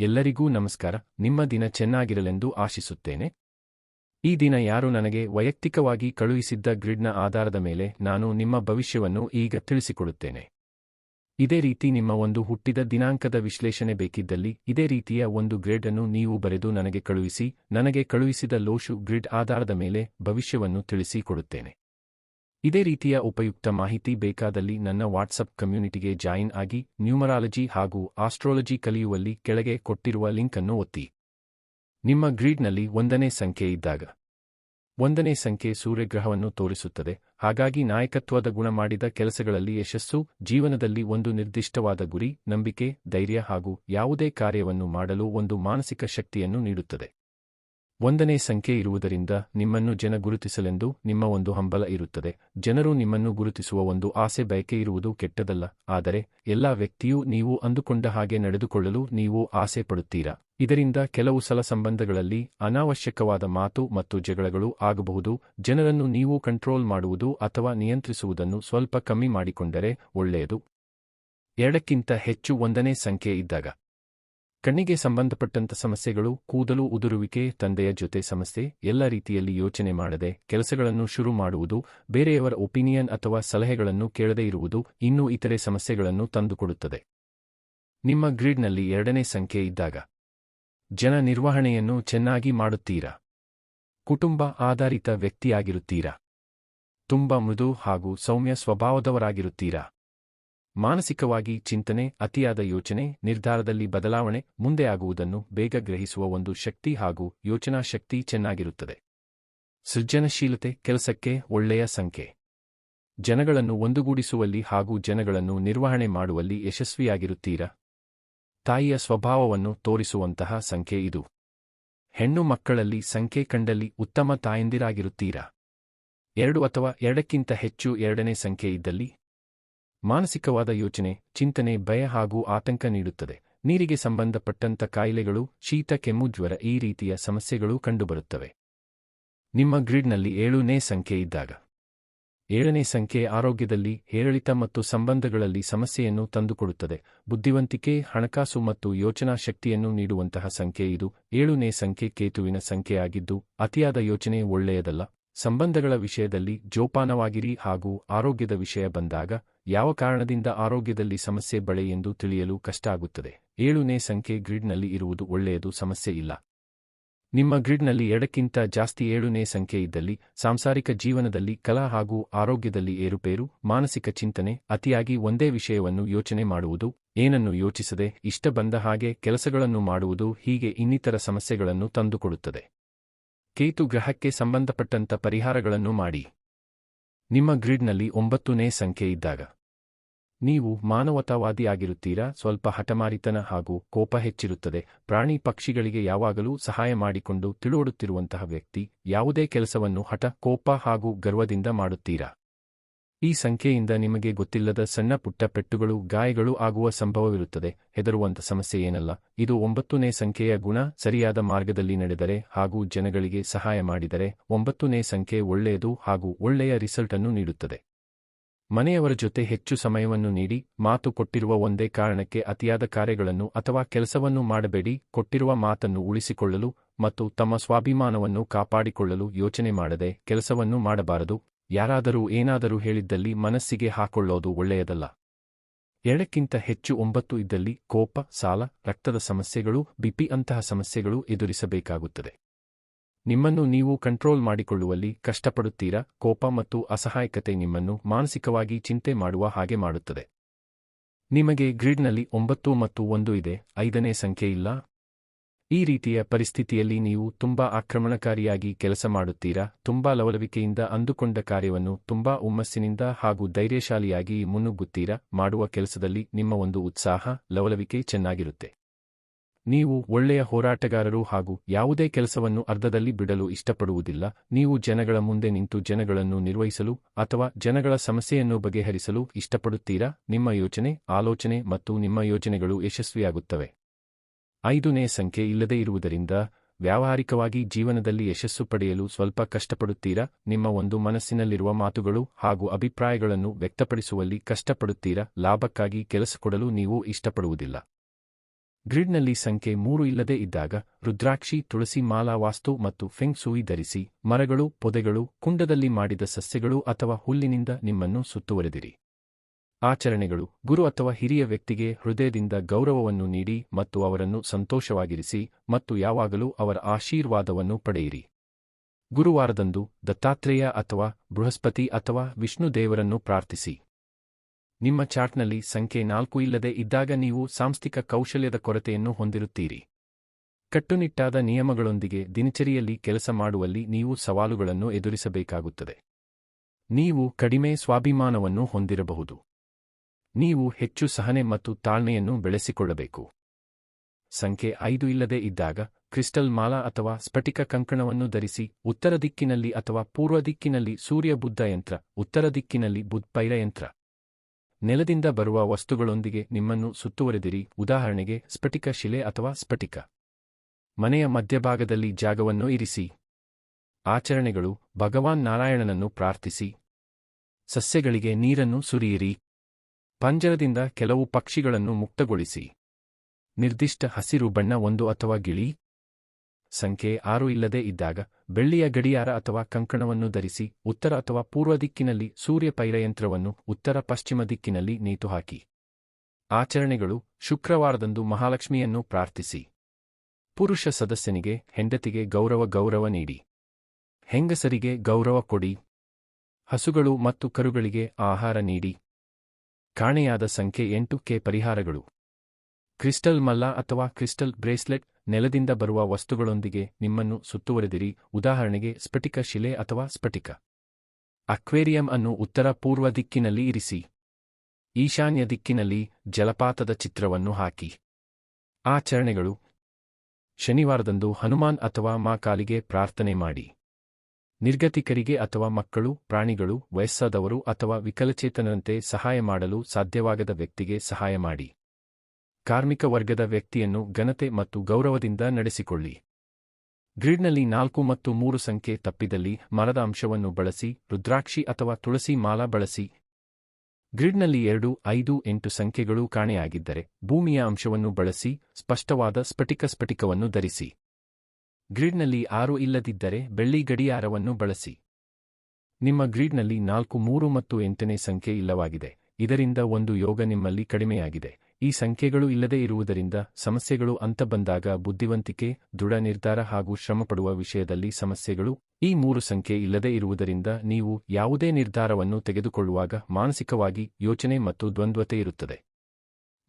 ಎಲ್ಲರಿಗೂ ನಮಸ್ಕಾರ. ನಿಮ್ಮ ದಿನ ಚೆನ್ನಾಗಿರಲೆಂದು ಆಶಿಸುತ್ತೇನೆ. ಈ ದಿನ ಯಾರು ನನಗೆ ವೈಯಕ್ತಿಕವಾಗಿ ಕಳುಹಿಸಿದ್ದ ಗ್ರಿಡ್ನ ಆಧಾರದ ಮೇಲೆ ನಾನು ನಿಮ್ಮ ಭವಿಷ್ಯವನ್ನು ಈಗ ತಿಳಿಸಿಕೊಡುತ್ತೇನೆ. ಇದೇ ರೀತಿ ನಿಮ್ಮ ಒಂದು ಹುಟ್ಟಿದ ದಿನಾಂಕದ ವಿಶ್ಲೇಷಣೆ ಬೇಕಿದ್ದಲ್ಲಿ ಇದೇ ರೀತಿಯ ಒಂದು ಗ್ರಿಡ್ ಅನ್ನು ನೀವು ಬರೆದು ನನಗೆ ಕಳುಹಿಸಿ, ನನಗೆ ಕಳುಹಿಸಿದ ಲೋಶು ಗ್ರಿಡ್ ಆಧಾರದ ಮೇಲೆ ಭವಿಷ್ಯವನ್ನು ತಿಳಿಸಿ ಕೊಡುತ್ತೇನೆ ಇದೇ ರೀತಿಯ ಉಪಯುಕ್ತ ಮಾಹಿತಿ ಬೇಕಾದಲ್ಲಿ ನನ್ನ ವಾಟ್ಸಪ್ ಕಮ್ಯುನಿಟಿಗೆ ಜಾಯಿನ್ ಆಗಿ ನ್ಯೂಮರಾಲಜಿ ಹಾಗೂ ಆಸ್ಟ್ರಾಲಜಿ ಕಲಿಯುವಲ್ಲಿ ಕೆಳಗೆ ಕೊಟ್ಟಿರುವ ಲಿಂಕ್ ಅನ್ನು ಒತ್ತಿ. ನಿಮ್ಮ ಗ್ರೀಡ್ನಲ್ಲಿ ಒಂದನೇ ಸಂಖ್ಯೆ ಇದ್ದಾಗ. ಒಂದನೇ ಸಂಖ್ಯೆ ಸೂರ್ಯಗ್ರಹವನ್ನು ತೋರಿಸುತ್ತದೆ, ಹಾಗಾಗಿ ನಾಯಕತ್ವದ ಗುಣ ಮಾಡಿದ ಕೆಲಸಗಳಲ್ಲಿ ಯಶಸ್ಸು, ಜೀವನದಲ್ಲಿ ಒಂದು ನಿರ್ದಿಷ್ಟವಾದ ಗುರಿ, ನಂಬಿಕೆ, ಧೈರ್ಯ ಹಾಗೂ ಯಾವುದೇ ಕಾರ್ಯವನ್ನು ಮಾಡಲು ಒಂದು ಮಾನಸಿಕ ಶಕ್ತಿಯನ್ನು ನೀಡುತ್ತದೆ. ಒಂದನೇ ಸಂಖ್ಯೆ ಇರುವುದರಿಂದ ನಿಮ್ಮನ್ನು ಜನ ಗುರುತಿಸಲೆಂದು ನಿಮ್ಮ ಒಂದು ಹಂಬಲ ಇರುತ್ತದೆ. ಜನರು ನಿಮ್ಮನ್ನು ಗುರುತಿಸುವ ಒಂದು ಆಸೆ ಬಯಕೆ ಇರುವುದು ಕೆಟ್ಟದಲ್ಲ, ಆದರೆ ಎಲ್ಲಾ ವ್ಯಕ್ತಿಯೂ ನೀವು ಅಂದುಕೊಂಡ ಹಾಗೆ ನಡೆದುಕೊಳ್ಳಲು ನೀವು ಆಸೆ ಪಡುತ್ತೀರಾ? ಇದರಿಂದ ಕೆಲವು ಸಲ ಸಂಬಂಧಗಳಲ್ಲಿ ಅನಾವಶ್ಯಕವಾದ ಮಾತು ಮತ್ತು ಜಗಳಗಳು ಆಗಬಹುದು. ಜನರನ್ನು ನೀವು ಕಂಟ್ರೋಲ್ ಮಾಡುವುದು ಅಥವಾ ನಿಯಂತ್ರಿಸುವುದನ್ನು ಸ್ವಲ್ಪ ಕಮ್ಮಿ ಮಾಡಿಕೊಂಡರೆ ಒಳ್ಳೆಯದು. ಎರಡಕ್ಕಿಂತ ಹೆಚ್ಚು ಒಂದನೇ ಸಂಖ್ಯೆ ಇದ್ದಾಗ ಕಣ್ಣಿಗೆ ಸಂಬಂಧಪಟ್ಟಂತ ಸಮಸ್ಯೆಗಳು, ಕೂದಲು ಉದುರುವಿಕೆ, ತಂದೆಯ ಜೊತೆ ಸಮಸ್ಯೆ, ಎಲ್ಲ ರೀತಿಯಲ್ಲಿ ಯೋಚನೆ ಮಾಡದೆ ಕೆಲಸಗಳನ್ನು ಶುರು ಮಾಡುವುದು, ಬೇರೆಯವರ ಒಪಿನಿಯನ್ ಅಥವಾ ಸಲಹೆಗಳನ್ನು ಕೇಳದೇ ಇರುವುದು ಇನ್ನೂ ಇತರೆ ಸಮಸ್ಯೆಗಳನ್ನು ತಂದುಕೊಡುತ್ತದೆ. ನಿಮ್ಮ ಗ್ರಿಡ್ನಲ್ಲಿ ಎರಡನೇ ಸಂಖ್ಯೆ ಇದ್ದಾಗ, ಜನ ನಿರ್ವಹಣೆಯನ್ನು ಚೆನ್ನಾಗಿ ಮಾಡುತ್ತೀರಾ? ಕುಟುಂಬ ಆಧಾರಿತ ವ್ಯಕ್ತಿಯಾಗಿರುತ್ತೀರಾ? ತುಂಬ ಮೃದು ಹಾಗೂ ಸೌಮ್ಯ ಸ್ವಭಾವದವರಾಗಿರುತ್ತೀರಾ? ಮಾನಸಿಕವಾಗಿ ಚಿಂತನೆ, ಅತಿಯಾದ ಯೋಚನೆ, ನಿರ್ಧಾರದಲ್ಲಿ ಬದಲಾವಣೆ, ಮುಂದೆ ಆಗುವುದನ್ನು ಬೇಗ ಗ್ರಹಿಸುವ ಒಂದು ಶಕ್ತಿ ಹಾಗೂ ಯೋಚನಾ ಶಕ್ತಿ ಚೆನ್ನಾಗಿರುತ್ತದೆ. ಸೃಜನಶೀಲತೆ ಕೆಲಸಕ್ಕೆ ಒಳ್ಳೆಯ ಸಂಖ್ಯೆ. ಜನಗಳನ್ನು ಒಂದುಗೂಡಿಸುವಲ್ಲಿ ಹಾಗೂ ಜನಗಳನ್ನು ನಿರ್ವಹಣೆ ಮಾಡುವಲ್ಲಿ ಯಶಸ್ವಿಯಾಗಿರುತ್ತೀರಾ? ತಾಯಿಯ ಸ್ವಭಾವವನ್ನು ತೋರಿಸುವಂತಹ ಸಂಖ್ಯೆ ಇದು. ಹೆಣ್ಣು ಮಕ್ಕಳಲ್ಲಿ ಸಂಖ್ಯೆ ಕಂಡಲ್ಲಿ ಉತ್ತಮ ತಾಯಂದಿರಾಗಿರುತ್ತೀರಾ? ಎರಡು ಅಥವಾ ಎರಡಕ್ಕಿಂತ ಹೆಚ್ಚು ಎರಡನೇ ಸಂಖ್ಯೆ ಇದ್ದಲ್ಲಿ ಮಾನಸಿಕವಾದ ಯೋಚನೆ, ಚಿಂತನೆ, ಭಯ ಹಾಗೂ ಆತಂಕ ನೀಡುತ್ತದೆ. ನೀರಿಗೆ ಸಂಬಂಧಪಟ್ಟಂತ ಕಾಯಿಲೆಗಳು, ಶೀತ, ಕೆಮ್ಮು, ಜ್ವರ ಈ ರೀತಿಯ ಸಮಸ್ಯೆಗಳು ಕಂಡುಬರುತ್ತವೆ. ನಿಮ್ಮ ಗ್ರಿಡ್ನಲ್ಲಿ ಏಳನೇ ಸಂಖ್ಯೆ ಇದ್ದಾಗ. ಏಳನೇ ಸಂಖ್ಯೆ ಆರೋಗ್ಯದಲ್ಲಿ, ಏರಿಳಿತ ಮತ್ತು ಸಂಬಂಧಗಳಲ್ಲಿ ಸಮಸ್ಯೆಯನ್ನು ತಂದುಕೊಡುತ್ತದೆ. ಬುದ್ಧಿವಂತಿಕೆ, ಹಣಕಾಸು ಮತ್ತು ಯೋಚನಾ ಶಕ್ತಿಯನ್ನು ನೀಡುವಂತಹ ಸಂಖ್ಯೆ ಇದು. ಏಳನೇ ಸಂಖ್ಯೆ ಕೇತುವಿನ ಸಂಖ್ಯೆಯಾಗಿದ್ದು, ಅತಿಯಾದ ಯೋಚನೆ ಒಳ್ಳೆಯದಲ್ಲ. ಸಂಬಂಧಗಳ ವಿಷಯದಲ್ಲಿ ಜೋಪಾನವಾಗಿರಿ ಹಾಗೂ ಆರೋಗ್ಯದ ವಿಷಯ ಬಂದಾಗ ಯಾವ ಕಾರಣದಿಂದ ಆರೋಗ್ಯದಲ್ಲಿ ಸಮಸ್ಯೆ ಬಳೆ ಎಂದು ತಿಳಿಯಲು ಕಷ್ಟ ಆಗುತ್ತದೆ ಏಳುನೇ ಸಂಖ್ಯೆ ಗ್ರಿಡ್ನಲ್ಲಿ ಇರುವುದು ಒಳ್ಳೆಯದು, ಸಮಸ್ಯೆ ಇಲ್ಲ. ನಿಮ್ಮ ಗ್ರಿಡ್ನಲ್ಲಿ ಎರಡಕ್ಕಿಂತ ಜಾಸ್ತಿ ಏಳುನೇ ಸಂಖ್ಯೆ ಇದ್ದಲ್ಲಿ, ಸಾಂಸಾರಿಕ ಜೀವನದಲ್ಲಿ ಕಲಾ ಹಾಗೂ ಆರೋಗ್ಯದಲ್ಲಿ ಏರುಪೇರು, ಮಾನಸಿಕ ಚಿಂತನೆ, ಅತಿಯಾಗಿ ಒಂದೇ ವಿಷಯವನ್ನು ಯೋಚನೆ ಮಾಡುವುದು, ಏನನ್ನು ಯೋಚಿಸದೆ, ಇಷ್ಟ ಬಂದ ಹಾಗೆ ಕೆಲಸಗಳನ್ನು ಮಾಡುವುದು ಹೀಗೆ ಇನ್ನಿತರ ಸಮಸ್ಯೆಗಳನ್ನು ತಂದುಕೊಡುತ್ತದೆ. ಕೇತು ಗ್ರಹಕ್ಕೆ ಸಂಬಂಧಪಟ್ಟಂತ ಪರಿಹಾರಗಳನ್ನು ಮಾಡಿ. ನಿಮ್ಮ ಗ್ರಿಡ್ನಲ್ಲಿ ಒಂಬತ್ತನೇ ಸಂಖ್ಯೆ ಇದ್ದಾಗ. ನೀವು ಮಾನವತಾವಾದಿಯಾಗಿರುತ್ತೀರಾ? ಸ್ವಲ್ಪ ಹಠಮಾರಿತನ ಹಾಗೂ ಕೋಪ ಹೆಚ್ಚಿರುತ್ತದೆ. ಪ್ರಾಣಿ ಪಕ್ಷಿಗಳಿಗೆ ಯಾವಾಗಲೂ ಸಹಾಯ ಮಾಡಿಕೊಂಡು ತಿಳುವಡುತ್ತಿರುವಂತಹ ವ್ಯಕ್ತಿ ಯಾವುದೇ ಕೆಲಸವನ್ನು ಹಠ, ಕೋಪ ಹಾಗೂ ಗರ್ವದಿಂದ ಮಾಡುತ್ತೀರಾ? ಈ ಸಂಖ್ಯೆಯಿಂದ ನಿಮಗೆ ಗೊತ್ತಿಲ್ಲದ ಸಣ್ಣ ಪುಟ್ಟ ಪೆಟ್ಟುಗಳು, ಗಾಯಗಳು ಆಗುವ ಸಂಭವವಿರುತ್ತದೆ. ಹೆದರುವಂಥ ಸಮಸ್ಯೆ ಏನಲ್ಲ. ಇದು ಒಂಬತ್ತನೇ ಸಂಖ್ಯೆಯ ಗುಣ. ಸರಿಯಾದ ಮಾರ್ಗದಲ್ಲಿ ನಡೆದರೆ ಹಾಗೂ ಜನಗಳಿಗೆ ಸಹಾಯ ಮಾಡಿದರೆ ಒಂಬತ್ತನೇ ಸಂಖ್ಯೆ ಒಳ್ಳೆಯದು ಹಾಗೂ ಒಳ್ಳೆಯ ರಿಸಲ್ಟ್ ಅನ್ನು ನೀಡುತ್ತದೆ. ಮನೆಯವರ ಜೊತೆ ಹೆಚ್ಚು ಸಮಯವನ್ನು ನೀಡಿ, ಮಾತು ಕೊಟ್ಟಿರುವ ಒಂದೇ ಕಾರಣಕ್ಕೆ ಅತಿಯಾದ ಕಾರ್ಯಗಳನ್ನು ಅಥವಾ ಕೆಲಸವನ್ನು ಮಾಡಬೇಡಿ, ಕೊಟ್ಟಿರುವ ಮಾತನ್ನು ಉಳಿಸಿಕೊಳ್ಳಲು ಮತ್ತು ತಮ್ಮ ಸ್ವಾಭಿಮಾನವನ್ನು ಕಾಪಾಡಿಕೊಳ್ಳಲು ಯೋಚನೆ ಮಾಡದೆ ಕೆಲಸವನ್ನು ಮಾಡಬಾರದು. ಯಾರಾದರೂ ಏನಾದರೂ ಹೇಳಿದ್ದಲ್ಲಿ ಮನಸ್ಸಿಗೆ ಹಾಕೊಳ್ಳೋದು ಒಳ್ಳೆಯದಲ್ಲ. ಎರಡಕ್ಕಿಂತ ಹೆಚ್ಚು ಒಂಬತ್ತು ಇದ್ದಲ್ಲಿ ಕೋಪ, ಸಾಲ, ರಕ್ತದ ಸಮಸ್ಯೆಗಳು ಬಿಪಿ ಅಂತಹ ಸಮಸ್ಯೆಗಳು ಎದುರಿಸಬೇಕಾಗುತ್ತದೆ. ನಿಮ್ಮನ್ನು ನೀವು ಕಂಟ್ರೋಲ್ ಮಾಡಿಕೊಳ್ಳುವಲ್ಲಿ ಕಷ್ಟಪಡುತ್ತೀರಾ? ಕೋಪ ಮತ್ತು ಅಸಹಾಯಕತೆ ನಿಮ್ಮನ್ನು ಮಾನಸಿಕವಾಗಿ ಚಿಂತೆ ಮಾಡುವ ಹಾಗೆ ಮಾಡುತ್ತದೆ. ನಿಮಗೆ ಗ್ರಿಡ್ನಲ್ಲಿ ಒಂಬತ್ತು ಮತ್ತು ಒಂದು ಇದೆ, ಐದನೇ ಸಂಖ್ಯೆ ಇಲ್ಲ. ಈ ರೀತಿಯ ಪರಿಸ್ಥಿತಿಯಲ್ಲಿ ನೀವು ತುಂಬಾ ಆಕ್ರಮಣಕಾರಿಯಾಗಿ ಕೆಲಸ ಮಾಡುತ್ತೀರಾ? ತುಂಬಾ ಲವಲವಿಕೆಯಿಂದ ಅಂದುಕೊಂಡ ಕಾರ್ಯವನ್ನು ತುಂಬಾ ಹುಮ್ಮಸ್ಸಿನಿಂದ ಹಾಗೂ ಧೈರ್ಯಶಾಲಿಯಾಗಿ ಮುನ್ನುಗ್ಗುತ್ತೀರಾ? ಮಾಡುವ ಕೆಲಸದಲ್ಲಿ ನಿಮ್ಮ ಒಂದು ಉತ್ಸಾಹ, ಲವಲವಿಕೆ ಚೆನ್ನಾಗಿರುತ್ತೆ. ನೀವು ಒಳ್ಳೆಯ ಹೋರಾಟಗಾರರು ಹಾಗೂ ಯಾವುದೇ ಕೆಲಸವನ್ನು ಅರ್ಧದಲ್ಲಿ ಬಿಡಲು ಇಷ್ಟಪಡುವುದಿಲ್ಲ. ನೀವು ಜನಗಳ ಮುಂದೆ ನಿಂತು ಜನಗಳನ್ನು ನಿರ್ವಹಿಸಲು ಅಥವಾ ಜನಗಳ ಸಮಸ್ಯೆಯನ್ನು ಬಗೆಹರಿಸಲು ಇಷ್ಟಪಡುತ್ತೀರಾ? ನಿಮ್ಮ ಯೋಚನೆ, ಆಲೋಚನೆ ಮತ್ತು ನಿಮ್ಮ ಯೋಜನೆಗಳು ಯಶಸ್ವಿಯಾಗುತ್ತವೆ. ಐದನೇ ಸಂಖ್ಯೆ ಇಲ್ಲದೇ ಇರುವುದರಿಂದ ವ್ಯಾವಹಾರಿಕವಾಗಿ ಜೀವನದಲ್ಲಿ ಯಶಸ್ಸು ಪಡೆಯಲು ಸ್ವಲ್ಪ ಕಷ್ಟಪಡುತ್ತೀರಾ? ನಿಮ್ಮ ಒಂದು ಮನಸ್ಸಿನಲ್ಲಿರುವ ಮಾತುಗಳು ಹಾಗೂ ಅಭಿಪ್ರಾಯಗಳನ್ನು ವ್ಯಕ್ತಪಡಿಸುವಲ್ಲಿ ಕಷ್ಟಪಡುತ್ತೀರಾ? ಲಾಭಕ್ಕಾಗಿ ಕೆಲಸ ಕೊಡಲು ನೀವು ಇಷ್ಟಪಡುವುದಿಲ್ಲ. ಗ್ರಿಡ್ನಲ್ಲಿ ಸಂಖ್ಯೆ ಮೂರು ಇಲ್ಲದೆ ಇದ್ದಾಗ ರುದ್ರಾಕ್ಷಿ, ತುಳಸಿ ಮಾಲಾ ವಾಸ್ತು ಮತ್ತು ಫೆಂಗ್ ಸೂಯಿ ಧರಿಸಿ ಮರಗಳು, ಪೊದೆಗಳು, ಕುಂಡದಲ್ಲಿ ಮಾಡಿದ ಸಸ್ಯಗಳು ಅಥವಾ ಹುಲ್ಲಿನಿಂದ ನಿಮ್ಮನ್ನು ಸುತ್ತುವರೆದಿರಿ. ಆಚರಣೆಗಳು, ಗುರು ಅಥವಾ ಹಿರಿಯ ವ್ಯಕ್ತಿಗೆ ಹೃದಯದಿಂದ ಗೌರವವನ್ನು ನೀಡಿ ಮತ್ತು ಅವರನ್ನು ಸಂತೋಷವಾಗಿರಿಸಿ ಮತ್ತು ಯಾವಾಗಲೂ ಅವರ ಆಶೀರ್ವಾದವನ್ನು ಪಡೆಯಿರಿ. ಗುರುವಾರದಂದು ದತ್ತಾತ್ರೇಯ ಅಥವಾ ಬೃಹಸ್ಪತಿ ಅಥವಾ ವಿಷ್ಣು ದೇವರನ್ನು ಪ್ರಾರ್ಥಿಸಿ. ನಿಮ್ಮ ಚಾರ್ಟ್ನಲ್ಲಿ ಸಂಖ್ಯೆ ನಾಲ್ಕು ಇಲ್ಲದೆ ಇದ್ದಾಗ ನೀವು ಸಾಂಸ್ಥಿಕ ಕೌಶಲ್ಯದ ಕೊರತೆಯನ್ನು ಹೊಂದಿರುತ್ತೀರಿ. ಕಟ್ಟುನಿಟ್ಟಾದ ನಿಯಮಗಳೊಂದಿಗೆ ದಿನಚರಿಯಲ್ಲಿ ಕೆಲಸ ಮಾಡುವಲ್ಲಿ ನೀವು ಸವಾಲುಗಳನ್ನು ಎದುರಿಸಬೇಕಾಗುತ್ತದೆ. ನೀವು ಕಡಿಮೆ ಸ್ವಾಭಿಮಾನವನ್ನು ಹೊಂದಿರಬಹುದು. ನೀವು ಹೆಚ್ಚು ಸಹನೆ ಮತ್ತು ತಾಳ್ಮೆಯನ್ನು ಬೆಳೆಸಿಕೊಳ್ಳಬೇಕು. ಸಂಖ್ಯೆ ಐದು ಇಲ್ಲದೆ ಇದ್ದಾಗ ಕ್ರಿಸ್ಟಲ್ ಮಾಲಾ ಅಥವಾ ಸ್ಫಟಿಕ ಕಂಕಣವನ್ನು ಧರಿಸಿ ಉತ್ತರ ದಿಕ್ಕಿನಲ್ಲಿ ಅಥವಾ ಪೂರ್ವ ದಿಕ್ಕಿನಲ್ಲಿ ಸೂರ್ಯ ಬುದ್ಧ ಯಂತ್ರ, ಉತ್ತರ ದಿಕ್ಕಿನಲ್ಲಿ ಬುದ್ಧೈರ ಯಂತ್ರ. ನೆಲದಿಂದ ಬರುವ ವಸ್ತುಗಳೊಂದಿಗೆ ನಿಮ್ಮನ್ನು ಸುತ್ತುವರೆದಿರಿ. ಉದಾಹರಣೆಗೆ, ಸ್ಫಟಿಕ ಶಿಲೆ ಅಥವಾ ಸ್ಫಟಿಕ. ಮನೆಯ ಮಧ್ಯಭಾಗದಲ್ಲಿ ಜಾಗವನ್ನು ಇರಿಸಿ. ಆಚರಣೆಗಳು, ಭಗವಾನ್ ನಾರಾಯಣನನ್ನು ಪ್ರಾರ್ಥಿಸಿ. ಸಸ್ಯಗಳಿಗೆ ನೀರನ್ನು ಸುರಿಯಿರಿ. ಪಂಜರದಿಂದ ಕೆಲವು ಪಕ್ಷಿಗಳನ್ನು ಮುಕ್ತಗೊಳಿಸಿ. ನಿರ್ದಿಷ್ಟ ಹಸಿರು ಬಣ್ಣ ಒಂದು ಅಥವಾ ಗಿಳಿ. ಸಂಖ್ಯೆ ಆರು ಇಲ್ಲದೆ ಇದ್ದಾಗ ಬೆಳ್ಳಿಯ ಗಡಿಯಾರ ಅಥವಾ ಕಂಕಣವನ್ನು ಧರಿಸಿ ಉತ್ತರ ಅಥವಾ ಪೂರ್ವ ದಿಕ್ಕಿನಲ್ಲಿ ಸೂರ್ಯ ಪೈರಯಂತ್ರವನ್ನು ಉತ್ತರ ಪಶ್ಚಿಮ ದಿಕ್ಕಿನಲ್ಲಿ ನೇತುಹಾಕಿ. ಆಚರಣೆಗಳು ಶುಕ್ರವಾರದಂದು ಮಹಾಲಕ್ಷ್ಮಿಯನ್ನು ಪ್ರಾರ್ಥಿಸಿ. ಪುರುಷ ಸದಸ್ಯನಿಗೆ, ಹೆಂಡತಿಗೆ ಗೌರವ ಗೌರವ ನೀಡಿ. ಹೆಂಗಸರಿಗೆ ಗೌರವ ಕೊಡಿ. ಹಸುಗಳು ಮತ್ತು ಕರುಗಳಿಗೆ ಆಹಾರ ನೀಡಿ. ಕಾಣೆಯಾದ ಸಂಖ್ಯೆ ಎಂಟು ಕೆ ಪರಿಹಾರಗಳು. ಕ್ರಿಸ್ಟಲ್ ಮಲ್ಲ ಅಥವಾ ಕ್ರಿಸ್ಟಲ್ ಬ್ರೇಸ್ಲೆಟ್ ನೆಲದಿಂದ ಬರುವ ವಸ್ತುಗಳೊಂದಿಗೆ ನಿಮ್ಮನ್ನು ಸುತ್ತುವರೆದಿರಿ. ಉದಾಹರಣೆಗೆ, ಸ್ಫಟಿಕ ಶಿಲೆ ಅಥವಾ ಸ್ಫಟಿಕ. ಅಕ್ವೇರಿಯಂ ಅನ್ನು ಉತ್ತರ ಪೂರ್ವ ದಿಕ್ಕಿನಲ್ಲಿ ಇರಿಸಿ. ಈಶಾನ್ಯ ದಿಕ್ಕಿನಲ್ಲಿ ಜಲಪಾತದ ಚಿತ್ರವನ್ನು ಹಾಕಿ. ಆಚರಣೆಗಳು. ಶನಿವಾರದಂದು ಹನುಮಾನ್ ಅಥವಾ ಮಾ ಕಾಲಿಗೆ ಪ್ರಾರ್ಥನೆ ಮಾಡಿ. ನಿರ್ಗತಿಕರಿಗೆ ಅಥವಾ ಮಕ್ಕಳು, ಪ್ರಾಣಿಗಳು, ವಯಸ್ಸಾದವರು ಅಥವಾ ವಿಕಲಚೇತನರಂತೆ ಸಹಾಯ ಮಾಡಲು ಸಾಧ್ಯವಾಗದ ವ್ಯಕ್ತಿಗೆ ಸಹಾಯ ಮಾಡಿ. ಕಾರ್ಮಿಕ ವರ್ಗದ ವ್ಯಕ್ತಿಯನ್ನು ಘನತೆ ಮತ್ತು ಗೌರವದಿಂದ ನಡೆಸಿಕೊಳ್ಳಿ. ಗ್ರಿಡ್ನಲ್ಲಿ ನಾಲ್ಕು ಮತ್ತು ಮೂರು ಸಂಖ್ಯೆ ತಪ್ಪಿದಲ್ಲಿ ಮರದ ಅಂಶವನ್ನು ಬಳಸಿ, ರುದ್ರಾಕ್ಷಿ ಅಥವಾ ತುಳಸಿ ಮಾಲಾ ಬಳಸಿ. ಗ್ರಿಡ್ನಲ್ಲಿ ಎರಡು, ಐದು, ಎಂಟು ಸಂಖ್ಯೆಗಳು ಕಾಣೆಯಾಗಿದ್ದರೆ, ಭೂಮಿಯ ಅಂಶವನ್ನು ಬಳಸಿ, ಸ್ಪಷ್ಟವಾದ ಸ್ಫಟಿಕ ಸ್ಫಟಿಕವನ್ನು ಧರಿಸಿ. ಗ್ರಿಡ್ನಲ್ಲಿ ಆರು ಇಲ್ಲದಿದ್ದರೆ ಬೆಳ್ಳಿ ಗಡಿಯಾರವನ್ನು ಬಳಸಿ. ನಿಮ್ಮ ಗ್ರಿಡ್ನಲ್ಲಿ ನಾಲ್ಕು, ಮೂರು ಮತ್ತು ಎಂಟನೇ ಸಂಖ್ಯೆ ಇಲ್ಲವಾಗಿದೆ, ಇದರಿಂದ ಒಂದು ಯೋಗ ನಿಮ್ಮಲ್ಲಿ ಕಡಿಮೆಯಾಗಿದೆ. ಈ ಸಂಖ್ಯೆಗಳು ಇಲ್ಲದೇ ಇರುವುದರಿಂದ ಸಮಸ್ಯೆಗಳು ಅಂತ ಬಂದಾಗ ಬುದ್ಧಿವಂತಿಕೆ ದೃಢ ನಿರ್ಧಾರ ಹಾಗೂ ಶ್ರಮಪಡುವ ವಿಷಯದಲ್ಲಿ ಸಮಸ್ಯೆಗಳು, ಈ ಮೂರು ಸಂಖ್ಯೆ ಇಲ್ಲದೇ ಇರುವುದರಿಂದ ನೀವು ಯಾವುದೇ ನಿರ್ಧಾರವನ್ನು ತೆಗೆದುಕೊಳ್ಳುವಾಗ ಮಾನಸಿಕವಾಗಿ ಯೋಚನೆ ಮತ್ತು ದ್ವಂದ್ವತೆ ಇರುತ್ತದೆ.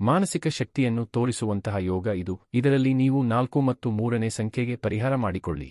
ಮಾನಸಿಕ ಶಕ್ತಿಯನ್ನು ತೋರಿಸುವಂತಹ ಯೋಗ ಇದು. ಇದರಲ್ಲಿ ನೀವು ನಾಲ್ಕು ಮತ್ತು ಮೂರನೇ ಸಂಖ್ಯೆಗೆ ಪರಿಹಾರ ಮಾಡಿಕೊಳ್ಳಿ.